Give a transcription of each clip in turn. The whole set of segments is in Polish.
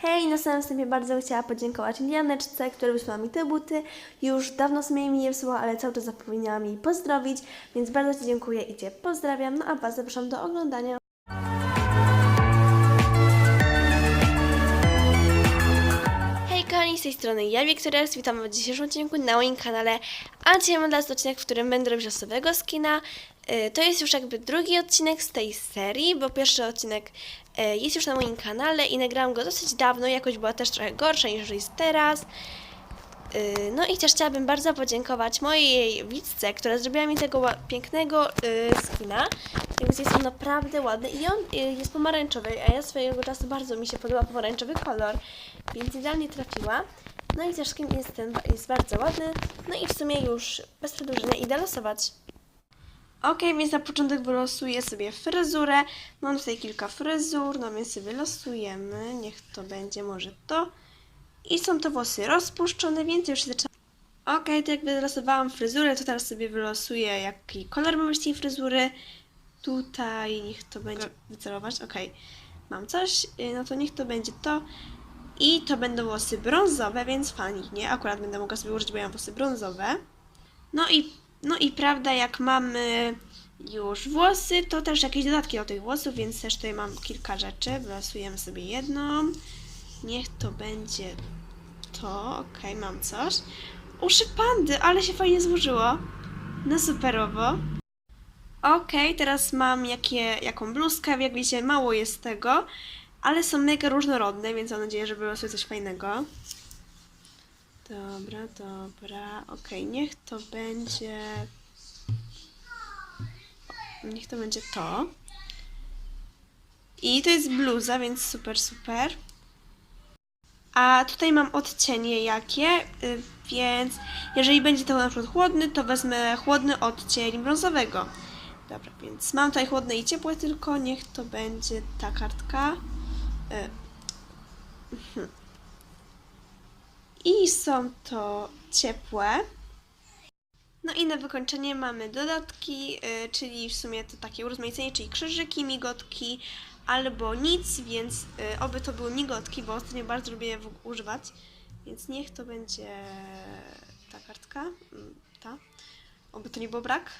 Hej, na samym wstępie bardzo chciała podziękować Lianeczce, która wysłała mi te buty. Już dawno sobie mi je wysłała, ale cały czas zapomniałam jej pozdrowić, więc bardzo Ci dziękuję i Cię pozdrawiam. No a Was zapraszam do oglądania. Kochani, z tej strony ja, Wiktoria, witam w dzisiejszym odcinku na moim kanale. A dzisiaj mam dla Was odcinek, w którym będę robić losowego skina. Y, To jest już jakby drugi odcinek z tej serii, bo pierwszy odcinek y, jest już na moim kanale i nagrałam go dosyć dawno, jakoś była też trochę gorsza niż jest teraz. Y, No i też chciałabym bardzo podziękować mojej widzce, która zrobiła mi tego pięknego skina. Więc jest on naprawdę ładny i on jest pomarańczowy, a ja swojego czasu bardzo mi się podoba pomarańczowy kolor, więc idealnie trafiła. No i też skin jest, ten, jest bardzo ładny. No i w sumie już bez przedłużenia idę losować. Ok, więc na początek wylosuję sobie fryzurę. Mam tutaj kilka fryzur, no więc sobie losujemy. Niech to będzie może to. I są to włosy rozpuszczone, więc już zaczynam. Ok, to jak wylosowałam fryzurę, to teraz sobie wylosuję jaki kolor mam być tej fryzury. Tutaj niech to będzie wycelować. Ok, mam coś, y, no to niech to będzie to. I to będą włosy brązowe, więc fajnie. Akurat będę mogła sobie użyć, bo ja mam włosy brązowe. No i, no i prawda, jak mamy już włosy, to też jakieś dodatki do tych włosów, więc też tutaj mam kilka rzeczy. Wylosujemy sobie jedną. Niech to będzie to. Okej, mam coś. Uszy pandy, ale się fajnie złożyło. No superowo. Okej, teraz mam jakie, jaką bluzkę. Jak widzicie, mało jest tego, ale są mega różnorodne, więc mam nadzieję, że wylosuję coś fajnego. Dobra, dobra. Okej, niech to będzie. Niech to będzie to. I to jest bluza, więc super, super. A tutaj mam odcienie jakie, y, więc jeżeli będzie to na przykład chłodny, to wezmę chłodny odcień brązowego. Dobra, więc mam tutaj chłodne i ciepłe tylko, niech to będzie ta kartka. Y, mhm. I są to ciepłe. No i na wykończenie mamy dodatki, y, czyli w sumie to takie urozmaicenie, czyli krzyżyki, migotki albo nic, więc y, oby to były migotki, bo ostatnio bardzo lubię je używać. Więc niech to będzie ta kartka, mm, ta. Oby to nie było brak.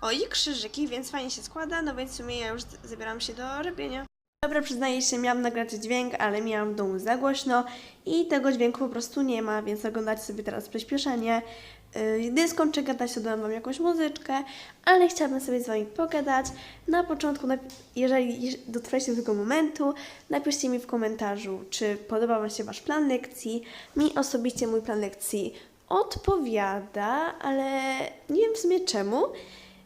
O i krzyżyki, więc fajnie się składa, no więc w sumie ja już zabieram się do robienia. Dobra, przyznaję się, miałam nagrać dźwięk, ale miałam w domu za głośno i tego dźwięku po prostu nie ma, więc oglądacie sobie teraz przyspieszenie. Yy, Gdy skończę gadać, to dam Wam jakąś muzyczkę, ale chciałabym sobie z Wami pogadać. Na początku, jeżeli jeż- dotrwaliście do tego momentu, napiszcie mi w komentarzu, czy podoba Wam się Wasz plan lekcji. Mi osobiście mój plan lekcji odpowiada, ale nie wiem w sumie czemu.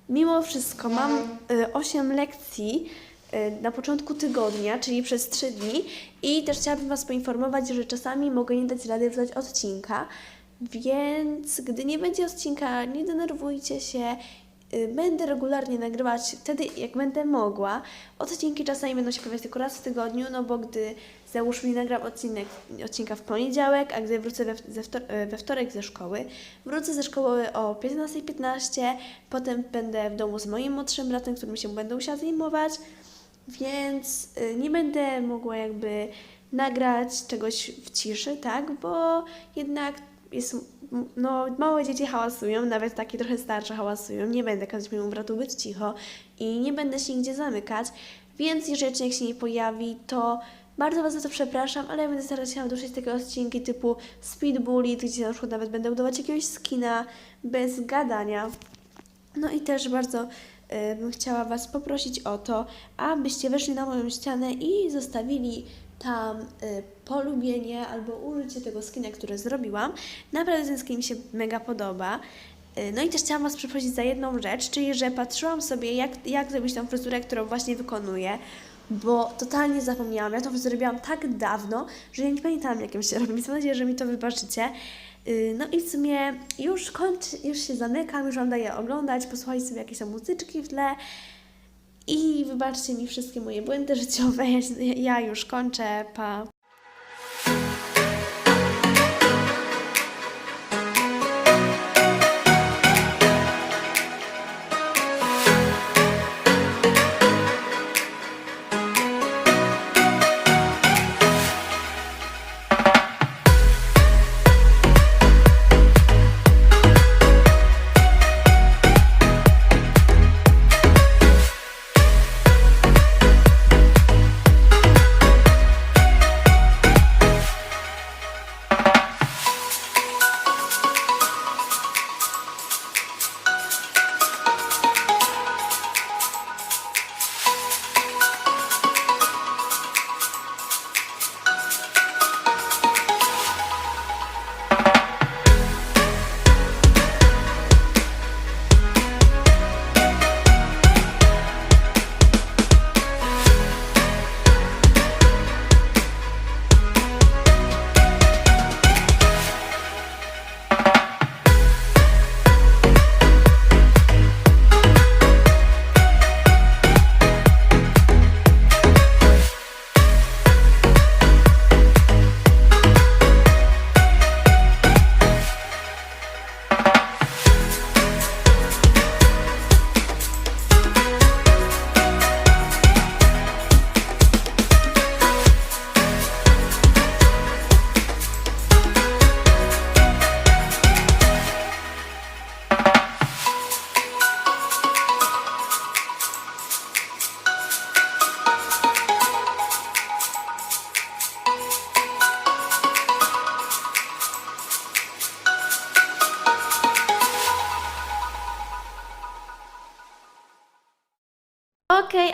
Mimo wszystko mam y, 8 lekcji y, na początku tygodnia, czyli przez 3 dni i też chciałabym Was poinformować, że czasami mogę nie dać rady wydać odcinka, więc gdy nie będzie odcinka, nie denerwujcie się. y, Będę regularnie nagrywać wtedy, jak będę mogła. Odcinki czasami będą się pojawiać tylko raz w tygodniu, no bo gdy załóżmy nagram odcinek, odcinka w poniedziałek, a gdy wrócę we, e, we wtorek ze szkoły, wrócę ze szkoły o 15.15, potem będę w domu z moim młodszym bratem, którym się będę musiała zajmować, więc y, nie będę mogła jakby nagrać czegoś w ciszy, tak, bo jednak jest, no, małe dzieci hałasują, nawet takie trochę starsze hałasują, nie będę kazać mojemu bratu być cicho i nie będę się nigdzie zamykać, więc jeżeli odcinek się nie pojawi, to bardzo Was za to przepraszam, ale ja będę starać się duszyć takie odcinki typu Speed Bullet, gdzie na przykład nawet będę budować jakiegoś skina bez gadania. No i też bardzo bym chciała Was poprosić o to, abyście weszli na moją ścianę i zostawili tam y, polubienie albo użycie tego skina, który zrobiłam. Naprawdę ten skin mi się mega podoba. Y, No i też chciałam Was przeprosić za jedną rzecz, czyli że patrzyłam sobie, jak, jak zrobić tą fryzurę, którą właśnie wykonuję, bo totalnie zapomniałam. Ja to zrobiłam tak dawno, że ja nie pamiętałam, jak ją się robi, mam nadzieję, że mi to wybaczycie. Y, No i w sumie już kończę, już się zamykam, już Wam daję oglądać, posłuchajcie sobie jakieś muzyczki w tle i wybaczcie mi wszystkie moje błędy życiowe. Ja już kończę, pa.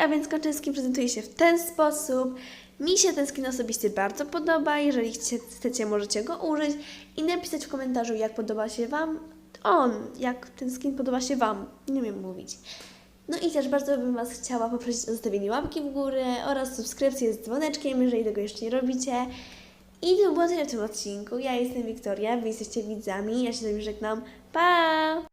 A więc Koczynski prezentuje się w ten sposób. Mi się ten skin osobiście bardzo podoba. Jeżeli chcecie możecie go użyć i napisać w komentarzu, jak podoba się Wam on, jak ten skin podoba się Wam. Nie wiem mówić. No i też bardzo bym Was chciała poprosić o zostawienie łapki w górę oraz subskrypcję z dzwoneczkiem, jeżeli tego jeszcze nie robicie. I to było tyle w tym odcinku. Ja jestem Wiktoria, Wy jesteście widzami. Ja się z Wami żegnam. Pa!